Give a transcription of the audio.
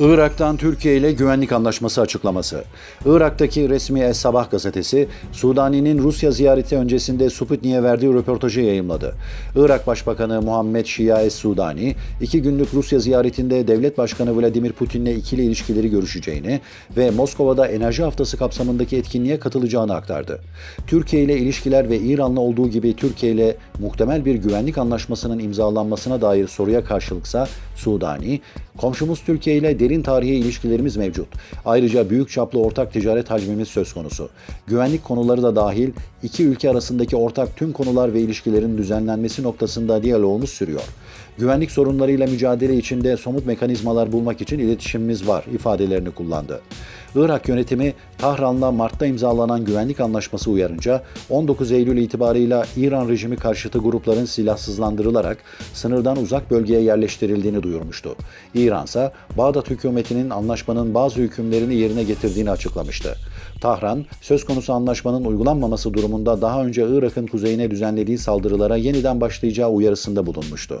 Irak'tan Türkiye ile güvenlik anlaşması açıklaması. Irak'taki resmi Es Sabah gazetesi, Sudani'nin Rusya ziyareti öncesinde Sputnik'e verdiği röportajı yayımladı. Irak Başbakanı Muhammed Şia Es Sudani, iki günlük Rusya ziyaretinde devlet başkanı Vladimir Putin'le ikili ilişkileri görüşeceğini ve Moskova'da enerji haftası kapsamındaki etkinliğe katılacağını aktardı. Türkiye ile ilişkiler ve İran'la olduğu gibi Türkiye ile muhtemel bir güvenlik anlaşmasının imzalanmasına dair soruya karşılıksa Sudani, komşumuz Türkiye ile derin tarihi ilişkilerimiz mevcut. Ayrıca büyük çaplı ortak ticaret hacmimiz söz konusu. Güvenlik konuları da dahil iki ülke arasındaki ortak tüm konular ve ilişkilerin düzenlenmesi noktasında diyalogumuz sürüyor. Güvenlik sorunlarıyla mücadele içinde somut mekanizmalar bulmak için iletişimimiz var ifadelerini kullandı. Irak yönetimi Tahran'la Mart'ta imzalanan güvenlik anlaşması uyarınca 19 Eylül itibarıyla İran rejimi karşıtı grupların silahsızlandırılarak sınırdan uzak bölgeye yerleştirildiğini duyurmuştu. İran ise Bağdat hükümetinin anlaşmanın bazı hükümlerini yerine getirdiğini açıklamıştı. Tahran, söz konusu anlaşmanın uygulanmaması durumunda daha önce Irak'ın kuzeyine düzenlediği saldırılara yeniden başlayacağı uyarısında bulunmuştu.